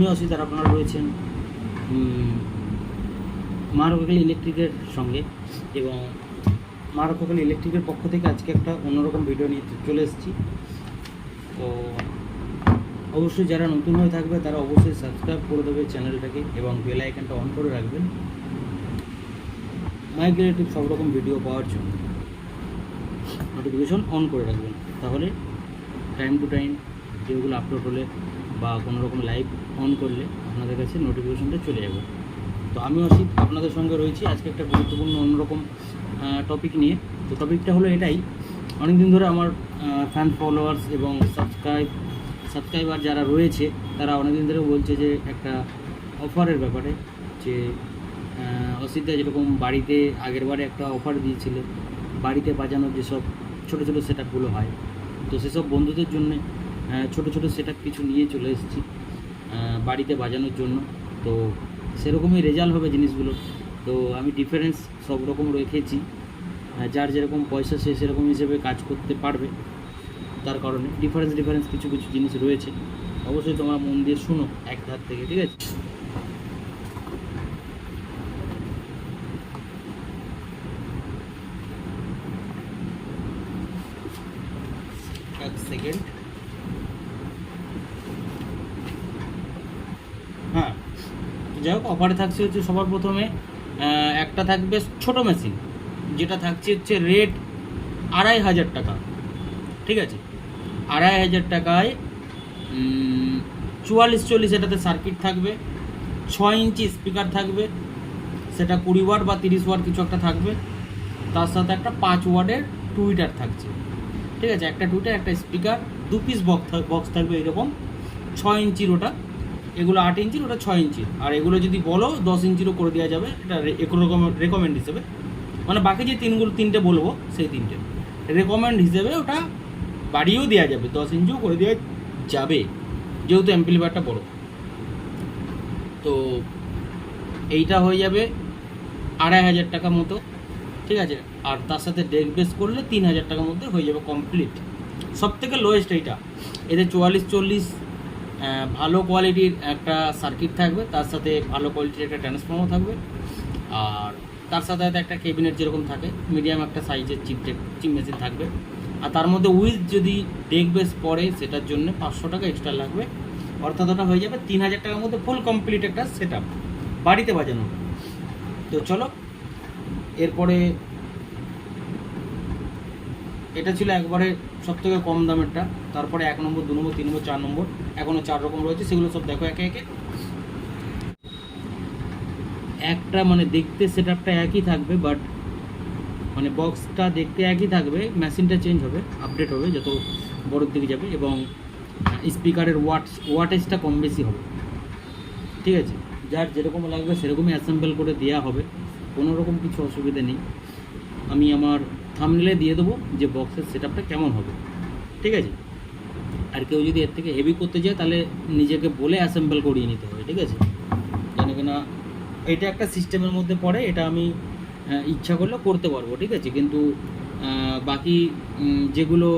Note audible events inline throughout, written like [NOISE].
আমি অসিত আর আপনারা রয়েছেন। মারকোকেল ইলেকট্রিকের সঙ্গে এবং মারকোকেল ইলেকট্রিকের পক্ষ থেকে আজকে একটা অন্যরকম ভিডিও নিয়ে চলে এসেছি। তো অবশ্যই যারা নতুন হয়ে থাকবে, তারা অবশ্যই সাবস্ক্রাইব করে দেবে চ্যানেলটাকে এবং বেল আইকনটা অন করে রাখবেন। মাইক রিলেটিভ সব রকম ভিডিও পাওয়ার জন্য। নোটিফিকেশন অন করে রাখবেন। তাহলে টাইম টু টাইম যেগুলো আপলোড হলে বা কোনো রকম লাইভ অন করলে আপনাদের কাছে নোটিফিকেশনটা চলে যাবে। তো আমি অসিত আপনাদের সঙ্গে রয়েছি। আজকে একটা গুরুত্বপূর্ণ অন্যরকম টপিক নিয়ে। তো টপিকটা হলো এটাই অনেক দিন ধরে আমার ফ্যান ফলোয়ার্স এবং সাবস্ক্রাইব সাবস্ক্রাইবার যারা রয়েছে, তারা অনেক দিন ধরে বলছে যে একটা অফারের ব্যাপারে, যে অসিদ্ধা যেরকম বাড়িতে আগের বারে একটা অফার দিয়েছিল, বাড়িতে বাজানোর যেসব ছোটো ছোটো সেট হয়, তো সেসব বন্ধুদের জন্য ছোটো ছোট সেটা কিছু নিয়ে চলে এসেছি বাড়িতে বাজানোর জন্য। তো সেরকমই রেজাল্ট হবে জিনিসগুলো। তো আমি ডিফারেন্স সব রকম রেখেছি। যার যেরকম পয়সা সে সেরকম হিসেবে কাজ করতে পারবে। তার কারণে ডিফারেন্স ডিফারেন্স কিছু কিছু জিনিস রয়েছে। অবশ্যই তোমার মন দিয়ে শুনো এক ধার থেকে, ঠিক আছে এক সেকেন্ড হ্যাঁ তো যাই হোক অফারে থাকছে হচ্ছে সবার প্রথমে একটা থাকবে ছোট মেশিন যেটা থাকছে হচ্ছে রেট আড়াই হাজার টাকা, ঠিক আছে? আড়াই হাজার টাকায় চুয়াল্লিশ চল্লিশ এটাতে সার্কিট থাকবে, ছয় ইঞ্চি স্পিকার থাকবে, সেটা কুড়ি ওয়াট বা তিরিশ ওয়াট কিছু একটা থাকবে, তার সাথে একটা পাঁচ ওয়ার্ডের টুইটার থাকছে, ঠিক আছে? একটা টুইটার একটা স্পিকার দু পিস বক্স বক্স থাকবে এরকম, ছয় ইঞ্চির ওটা এগুলো আট ইঞ্চির, ওটা ছয় ইঞ্চির। আর এগুলো যদি বলো, দশ ইঞ্চিরও করে দেওয়া যাবে। এটা রকম রেকমেন্ড হিসেবে। মানে বাকি যে তিনগুলো, তিনটে বলব, সেই তিনটে। রেকমেন্ড হিসেবে ওটা বাড়িয়েও দেওয়া যাবে। দশ ইঞ্চিও করে দেওয়া যাবে। যেহেতু অ্যাম্পলিফায়ারটা বড়। তো এইটা হয়ে যাবে আড়াই হাজার টাকা মতো। ঠিক আছে? আর তার সাথে ডেক বেস করলে তিন হাজার টাকার মধ্যে হয়ে যাবে কমপ্লিট সব থেকে লোয়েস্ট এইটা। এদের চুয়াল্লিশ, চল্লিশ ভালো কোয়ালিটির একটা সার্কিট থাকবে, তার সাথে ভালো কোয়ালিটির একটা ট্রান্সফর্মার থাকবে। আর তার সাথে সাথে একটা কেবিনেট যেরকম থাকে মিডিয়াম একটা সাইজের চিপ চিপ মেশিন থাকবে। আর তার মধ্যে উইথ যদি ডেক বেস পড়ে, সেটার জন্য পাঁচশো টাকা এক্সট্রা লাগবে। অর্থাৎ ওটা হয়ে যাবে তিন হাজার টাকার মধ্যে ফুল কমপ্লিট একটা সেট বাড়িতে বাজানো। তো চলো, এরপরে এটা ছিল একবারে সব থেকে কম দামেরটা, তারপরে এক নম্বর, দু নম্বর, তিন নম্বর, চার নম্বর এখনও চার রকম রয়েছে, সেগুলো সব দেখো একে একে। একটা মানে দেখতে সেট একই থাকবে বাট মানে বক্সটা দেখতে একই থাকবে মেশিনটা চেঞ্জ হবে আপডেট হবে যত বড়োর দিকে যাবে, এবং স্পিকারের ওয়াট ওয়াটেজটা কম বেশি হবে। ঠিক আছে? যার যেরকম লাগবে সেরকমই অ্যাসেম্বল করে দেওয়া হবে, কোনো রকম কিছু অসুবিধা নেই। আমি আমার থামনেলে দিয়ে দেবো যে বক্সের সেট কেমন হবে। ঠিক আছে? আর কেউ যদি এর থেকে হেভি করতে যায় তাহলে নিজেকে বলে অ্যাসেম্বল করিয়ে নিতে হবে, ঠিক আছে? কেন কিনা এটা একটা সিস্টেমের মধ্যে পড়ে, এটা আমি ইচ্ছা করলে করতে পারব, ঠিক আছে? কিন্তু বাকি যেগুলো,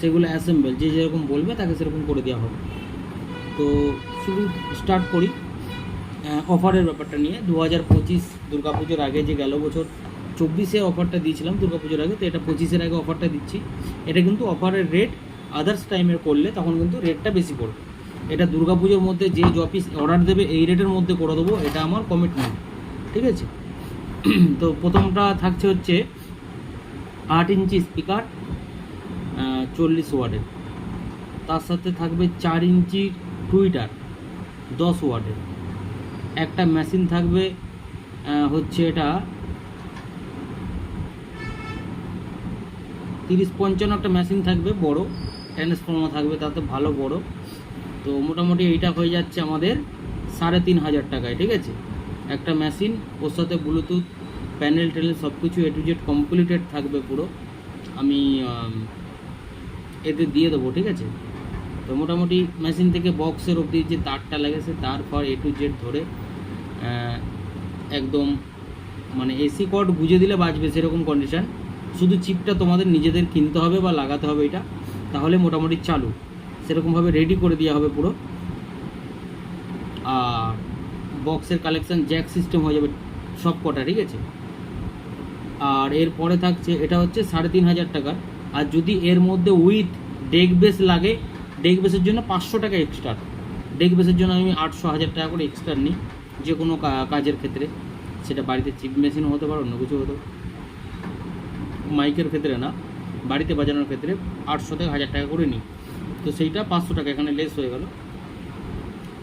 সেগুলো অ্যাসেম্বল যে যেরকম বলবে তাকে সেরকম করে দেওয়া হবে। তো শুরু স্টার্ট করি। অফারের ব্যাপারটা নিয়ে। দু হাজার পঁচিশ দুর্গাপুজোর আগে যে গেল বছর চব্বিশে অফারটা দিয়েছিলাম, দুর্গা পুজোর আগে, তো এটা পঁচিশের আগে অফারটা দিচ্ছি। এটা কিন্তু অফারের রেট আদার্স টাইমের করলে তখন কিন্তু রেটটা বেশি পড়বে। এটা দুর্গা পুজোর মধ্যে যে অফিস অর্ডার দেবে, এই রেটের মধ্যে করে দেবো, এটা আমার কমিটমেন্ট ঠিক আছে? [CLEARS THROAT] তো প্রথমটা থাকছে হচ্ছে আট ইঞ্চি স্পিকার চল্লিশ ওয়ার্ডের। তার সাথে থাকবে চার ইঞ্চি টুইটার দশ ওয়ার্ডের। একটা মেশিন থাকবে হচ্ছে এটা তিরিশ পঞ্চান্ন একটা মেশিন থাকবে, বড়। ট্রান্সফর্মার থাকবে, তাতে ভালো বড়। তো মোটামুটি এইটা হয়ে যাচ্ছে আমাদের সাড়ে তিন হাজার টাকায়, ঠিক আছে? একটা মেশিন ওর সাথে ব্লুটুথ প্যানেল ট্যানেল সব কিছু এ টু জেড কমপ্লিটেড থাকবে পুরো। আমি এতে দিয়ে দেবো, ঠিক আছে? তো মোটামুটি মেশিন থেকে বক্সের অবধি যে তারটা লেগেছে তারপর এ টু জেড ধরে একদম মানে এসি কর্ড গুঁজে দিলে বাজবে সেরকম কন্ডিশন শুধু চিপটা তোমাদের নিজেদের কিনতে হবে বা লাগাতে হবে এটা, তাহলে মোটামুটি চালু। সেরকমভাবে রেডি করে দেওয়া হবে পুরো। আর বক্সের কালেকশান জ্যাক সিস্টেম হয়ে যাবে সব কটা, ঠিক আছে? আর এরপরে থাকছে, এটা হচ্ছে সাড়ে তিন হাজার টাকা। আর যদি এর মধ্যে উইথ ডেক বেস লাগে ডেক বেসের জন্য পাঁচশো টাকা এক্সট্রা ডেক বেসের জন্য আমি আটশো হাজার টাকা করে এক্সট্রা নিই, যে কোনো কাজের ক্ষেত্রে। সেটা বাড়িতে চিপ মেশিনও হতে পারে, অন্য কিছু হতে পারে। মাইকের ক্ষেত্রে না, বাড়িতে বাজানোর ক্ষেত্রে আটশো থেকে হাজার টাকা করে নিই। তো সেইটা পাঁচশো টাকা, এখানে লেস হয়ে গেল।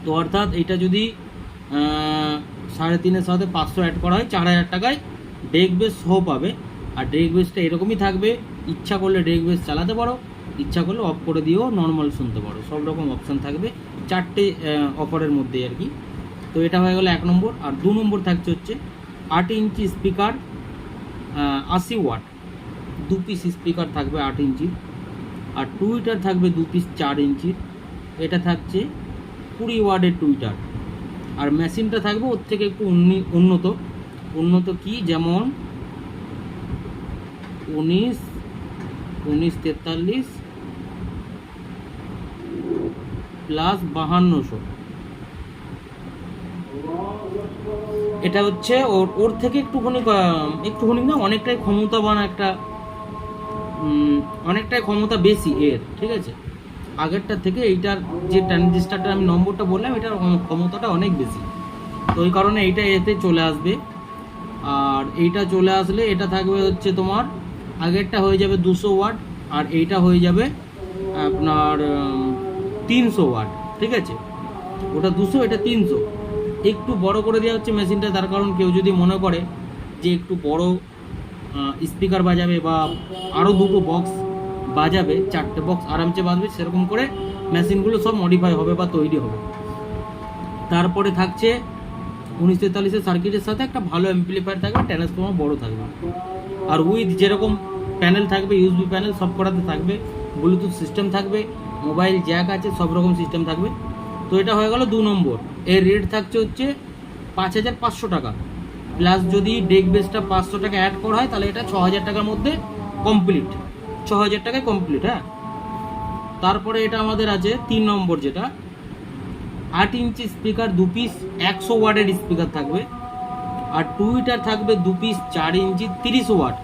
তো অর্থাৎ এইটা যদি সাড়ে তিনের সাথে পাঁচশো অ্যাড করা হয়, চার হাজার টাকায় ডেক বেস সহ পাবে। আর ডেক বেসটা এরকমই থাকবে, ইচ্ছা করলে ডেক বেস চালাতে পারো, ইচ্ছা করলে অফ করে দিয়েও নর্মাল শুনতে পারো। সব রকম অপশান থাকবে, চারটে অফারের মধ্যে আর কি। তো এটা হয়ে গেলো এক নম্বর। আর দু নম্বর থাকছে হচ্ছে আট ইঞ্চি স্পিকার আশি ওয়াট দু পিস স্পিকার থাকবে আট ইঞ্চির আর টুইটার থাকবে দু পিস চার ইঞ্চির এটা থাকছে কুড়ি ওয়ার্ডের টুইটার আর মেশিনটা থাকবে ওর থেকে একটু উন্নি- উন্নত। উন্নত কি? যেমন উনিশ উনিশ তেতাল্লিশ প্লাস বাহান্নশো। এটা হচ্ছে ওর ওর থেকে একটুখানি একটুখানি না, অনেকটাই ক্ষমতাবান একটা অনেকটাই ক্ষমতা বেশি এর, ঠিক আছে? আগেরটা থেকে এইটার যে ট্রানজিস্টারটা আমি নম্বরটা বললাম, এটার ক্ষমতাটা অনেক বেশি। তো ওই কারণে এইটা এতে চলে আসবে। আর এইটা চলে আসলে এটা থাকবে হচ্ছে তোমার, আগেরটা হয়ে যাবে দুশো ওয়াট, আর এইটা হয়ে যাবে আপনার তিনশো ওয়াট, ঠিক আছে? ওটা দুশো, এটা তিনশো। একটু বড় করে দেওয়া হচ্ছে মেশিনটা, তার কারণ কেউ যদি মনে করে যে একটু বড় স্পিকার বাজাবে বা আরও দুটো বক্স বাজাবে, চারটে বক্স আরামসে বাজবে, সেরকম করে মেশিনগুলো সব মডিফাই হবে বা তৈরি হবে। তারপরে থাকছে উনিশ তেতাল্লিশের সার্কিটের সাথে একটা ভালো অ্যাম্পলিফায়ার থাকবে ট্রান্সফর্মার বড় থাকবে। আর উইথ যেরকম প্যানেল থাকবে ইউএসবি প্যানেল সব করাতে থাকবে ব্লুটুথ সিস্টেম থাকবে মোবাইল জ্যাক আছে, সব রকম সিস্টেম থাকবে। তো এটা হয়ে গেল দু নম্বর। এর রেট থাকছে হচ্ছে পাঁচ হাজার পাঁচশো টাকা। প্লাস যদি ডেক বেসটা পাঁচশো টাকা অ্যাড করা হয়, তাহলে এটা ছ হাজার টাকার মধ্যে কমপ্লিট ছ হাজার টাকায় কমপ্লিট হ্যাঁ? তারপরে এটা আমাদের আছে তিন নম্বর যেটা। আট ইঞ্চি স্পিকার দু পিস একশো ওয়াটের স্পিকার থাকবে। আর টুইটার থাকবে দু পিস চার ইঞ্চি তিরিশ ওয়াট।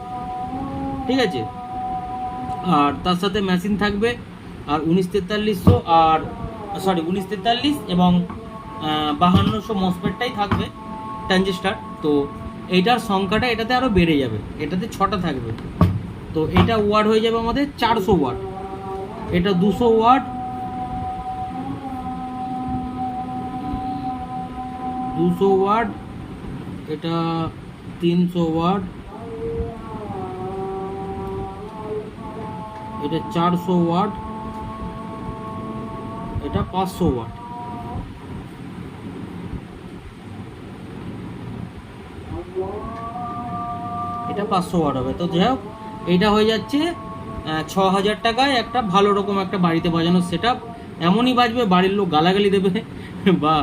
ঠিক আছে? আর তার সাথে মেশিন থাকবে, আর উনিশ তেতাল্লিশশো আর সরি উনিশ তেতাল্লিশ এবং বাহান্নশো মসপেটটাই থাকবে ট্রানজিস্টার তো এইটার সংখ্যাটা এটাতে আরও বেড়ে যাবে, এটাতে ছটা থাকবে। তো এটা ওয়াট হয়ে যাবে আমাদের চারশো ওয়াট। এটা দুশো ওয়াট দুশো ওয়াট, এটা তিনশো ওয়াট, এটা চারশো ওয়াট, এটা পাঁচশো ওয়াট। এটা পাঁচশো ওয়াট হবে। তো যাই হোক, এইটা হয়ে যাচ্ছে ছ হাজার টাকায় একটা ভালো রকম একটা বাড়িতে বাজানোর সেট এমনই বাজবে, বাড়ির লোক গালাগালি দেবে। [LAUGHS] বা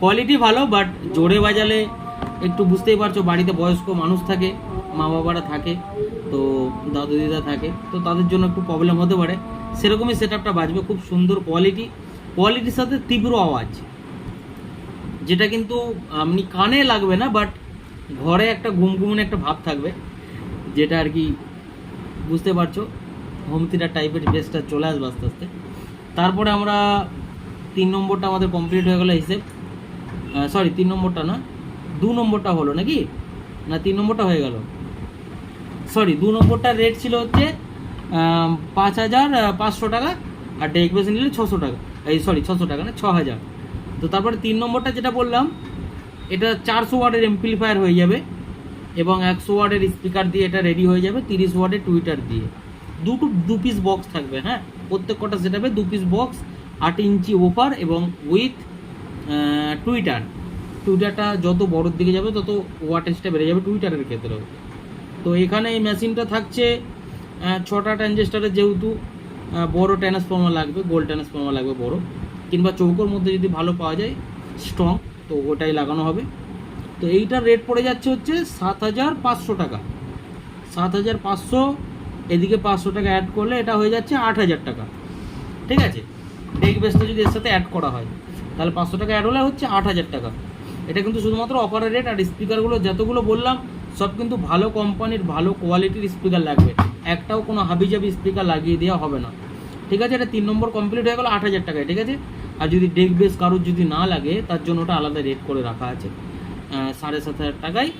কোয়ালিটি ভালো বাট জোরে বাজালে একটু বুঝতেই পারছ, বাড়িতে বয়স্ক মানুষ থাকে মা বাবারা থাকে, তো দাদু দিদা থাকে, তো তাদের জন্য একটু প্রবলেম হতে পারে। সেরকমই সেট আপটা বাজবে, খুব সুন্দর কোয়ালিটি কোয়ালিটির সাথে তীব্র আওয়াজ। যেটা কিন্তু, আপনি কানে লাগবে না বাট ঘরে একটা ঘুমঘুমনে একটা ভাব থাকবে, যেটা আর কি বুঝতে পারছ হোম থিয়েটার টাইপের বেসটা চলে আসবে আস্তে আস্তে। তারপরে আমরা তিন নম্বরটা আমাদের কমপ্লিট হয়ে গেলো হিসেব সরি তিন নম্বরটা না, দু নম্বরটা হলো নাকি? না, তিন নম্বরটা হয়ে গেল। সরি দু নম্বরটার রেট ছিল হচ্ছে পাঁচ হাজার পাঁচশো টাকা, আর ডেক বেসে নিলে ছশো টাকা। এই সরি ছশো টাকা না ছ হাজার তো তারপরে তিন নম্বরটা যেটা বললাম এটা চারশো ওয়াটের এমপ্লিফায়ার হয়ে যাবে এবং একশো ওয়াটের স্পিকার দিয়ে এটা রেডি হয়ে যাবে, তিরিশ ওয়াটের টুইটার দিয়ে। দুটো, দু পিস বক্স থাকবে হ্যাঁ? প্রত্যেক কটা সেটাবে দু পিস বক্স আট ইঞ্চি ওপার এবং উইথ টুইটার টুইটারটা যত বড়োর দিকে যাবে, তত ওয়াটেজটা বেড়ে যাবে টুইটারের ক্ষেত্রেও। তো এখানে এই মেশিনটা থাকছে ছটা ট্রানজিস্টারের যেহেতু বড় ট্রান্সফর্মার লাগবে গোল ট্রান্সফর্মার লাগবে বড়। কিংবা চৌকোর মধ্যে যদি ভালো পাওয়া যায় স্ট্রং তো ওটাই লাগানো হবে। তো এইটার রেট পড়ে যাচ্ছে হচ্ছে সাত হাজার পাঁচশো টাকা। সাত হাজার পাঁচশো, এদিকে পাঁচশো টাকা অ্যাড করলে এটা হয়ে যাচ্ছে আট হাজার টাকা। ঠিক আছে? ডেক বেসটা যদি এর সাথে অ্যাড করা হয়, তাহলে পাঁচশো টাকা অ্যাড হলে হচ্ছে আট হাজার টাকা। এটা কিন্তু শুধুমাত্র অফারের রেট আর স্পিকারগুলো যতগুলো বললাম, সব কিন্তু ভালো কোম্পানির ভালো কোয়ালিটির স্পিকার লাগবে। একটাও কোনো হাবিজাবি স্পিকার লাগিয়ে দেওয়া হবে না। ঠিক আছে? এটা তিন নম্বর কমপ্লিট হয়ে গেলো আট হাজার টাকায়। ঠিক আছে? যদি ডেক বেস কারোর যদি না লাগে, তার জন্য ওটা আলাদা রেট করে রাখা আছে। সাড়ে সাত হাজার টাকায়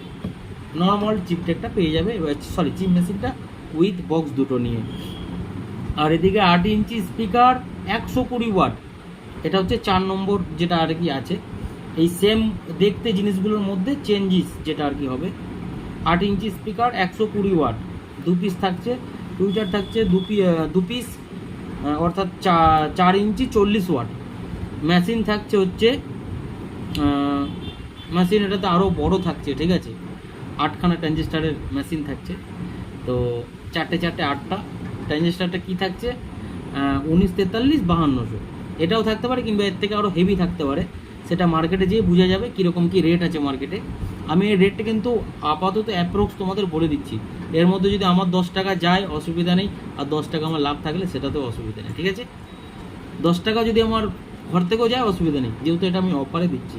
নর্মাল চিপ টেকটা পেয়ে যাবে। সরি চিপ মেশিনটা উইথ বক্স দুটো নিয়ে। আর এদিকে আট ইঞ্চি স্পিকার একশো কুড়ি ওয়াট এটা হচ্ছে চার নম্বর যেটা আর কি আছে। এই সেম দেখতে জিনিসগুলোর মধ্যে চেঞ্জিস যেটা আর কি হবে। আট ইঞ্চি স্পিকার একশো কুড়ি ওয়াট দু পিস থাকছে টুইটার থাকছে, দু পি দু পিস অর্থাৎ চার ইঞ্চি চল্লিশ ওয়াট মেশিন থাকছে হচ্ছে মেশিন এটাতে আরও বড় থাকছে, ঠিক আছে? আটখানা ট্রানজিস্টারের মেশিন থাকছে। তো চারটে চারটে আটটা ট্রানজিস্টারটা কী থাকছে? উনিশ তেতাল্লিশ বাহান্নশো। এটাও থাকতে পারে কিংবা এর থেকে আরও হেভি থাকতে পারে। সেটা মার্কেটে যেয়ে বোঝা যাবে কীরকম কী রেট আছে মার্কেটে আমি এই রেটটা কিন্তু আপাতত অ্যাপ্রক্স তোমাদের বলে দিচ্ছি। এর মধ্যে যদি আমার দশ টাকা যায়, অসুবিধা নেই। আর দশ টাকা আমার লাভ থাকলে সেটাতেও অসুবিধা নেই, ঠিক আছে? দশ টাকা যদি আমার ঘর থেকেও যায়, অসুবিধা নেই। যেহেতু এটা আমি অফারে দিচ্ছি।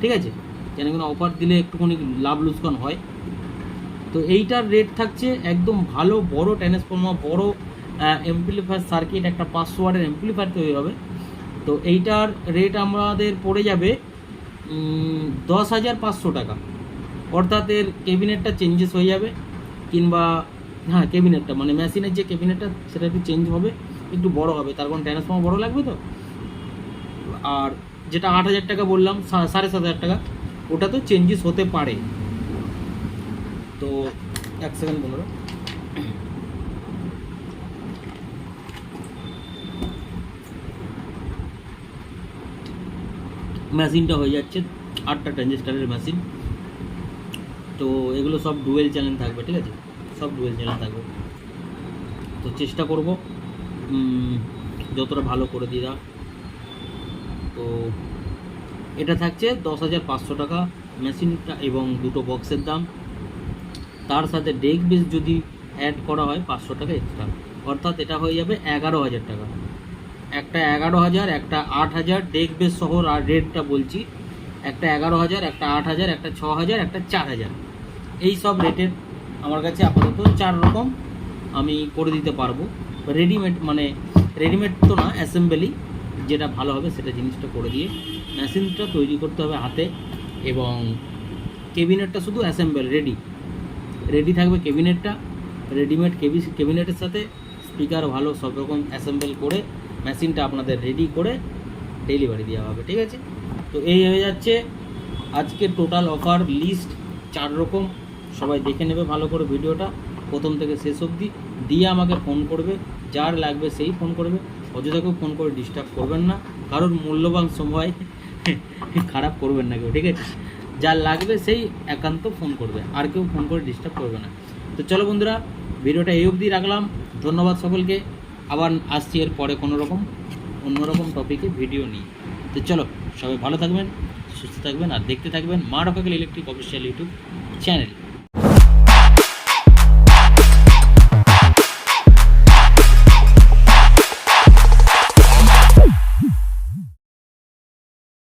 ঠিক আছে? কেন কিনা অফার দিলে একটুখানি লাভ লুসকান হয়। তো এইটার রেট থাকছে একদম ভালো, বড় ট্রান্সফর্মার বড় এমপ্লিফায়ার সার্কিট একটা পাঁচশো ওয়ার্ডের এমপ্লিফায়ার তৈরি হবে। তো এইটার রেট আমাদের পড়ে যাবে দশ হাজার পাঁচশো টাকা। অর্থাৎ এর কেবিনেটটা চেঞ্জেস হয়ে যাবে, কিংবা হ্যাঁ কেবিনেটটা মানে মেশিনের যে কেবিনেটটা সেটা একটু চেঞ্জ হবে, একটু বড় হবে। তার কারণ ট্রান্সফর্মার বড় লাগবে তো? আর যেটা আট হাজার টাকা বললাম সাড়ে সাত হাজার টাকা, ওটা তো চেঞ্জেস হতে পারে। তো এক সেকেন্ড পনেরো মেশিনটা হয়ে যাচ্ছে, আটটা ট্রানজিস্টারের মেশিন তো এগুলো সব ডুয়েল চ্যানেল থাকবে, ঠিক আছে? সব ডুয়েল চ্যানেল থাকবে। তো চেষ্টা করব যতটা ভালো করে দিয়ে তো এটা থাকছে দশ হাজার পাঁচশো টাকা মেশিনটা এবং দুটো বক্সের দাম। তার সাথে ডেক বেস যদি অ্যাড করা হয় পাঁচশো টাকা এক্সট্রা অর্থাৎ এটা হয়ে যাবে এগারো হাজার টাকা। একটা এগারো হাজার, একটা আট হাজার, ডেক বেস সহ আর রেটটা বলছি। একটা এগারো হাজার, একটা আট হাজার, একটা ছ হাজার, একটা চার হাজার। এই সব রেটের আমার কাছে আপাতত চার রকম আমি করে দিতে পারব। রেডিমেড মানে রেডিমেড তো না অ্যাসেম্বলি যেটা ভালো হবে সেটা জিনিসটা করে দিয়ে মেশিনটা তৈরি করতে হবে হাতে এবং কেবিনেটটা শুধু অ্যাসেম্বল রেডি রেডি থাকবে কেবিনেটটা রেডিমেড কেবি কেবিনেটের সাথে স্পিকার ভালো সব রকম অ্যাসেম্বল করে মেশিনটা আপনাদের রেডি করে ডেলিভারি দেওয়া হবে, ঠিক আছে? তো এই হয়ে যাচ্ছে আজকে টোটাল অফার লিস্ট চার রকম। সবাই দেখে নেবে ভালো করে ভিডিওটা। প্রথম থেকে শেষ অবধি দিয়ে আমাকে ফোন করবে। যার লাগবে সেই ফোন করবে। অযথাকেও ফোন করে ডিস্টার্ব করবেন না। কারোর মূল্যবান সময় [LAUGHS] খারাপ করবেন না কেউ, ঠিক আছে? যা লাগবে সেই একান্ত ফোন করবে, আর কেউ ফোন করে ডিস্টার্ব করবে না। তো চলো বন্ধুরা, ভিডিওটা এই অবধি রাখলাম। ধন্যবাদ সকলকে। আবার আসছি এর পরে কোনো রকম অন্যরকম টপিকে ভিডিও নিয়ে। তো চলো, সবাই ভালো থাকবেন, সুস্থ থাকবেন, আর দেখতে থাকবেন মা রকাকেল ইলেকট্রিক অফিসিয়াল ইউটিউব চ্যানেল।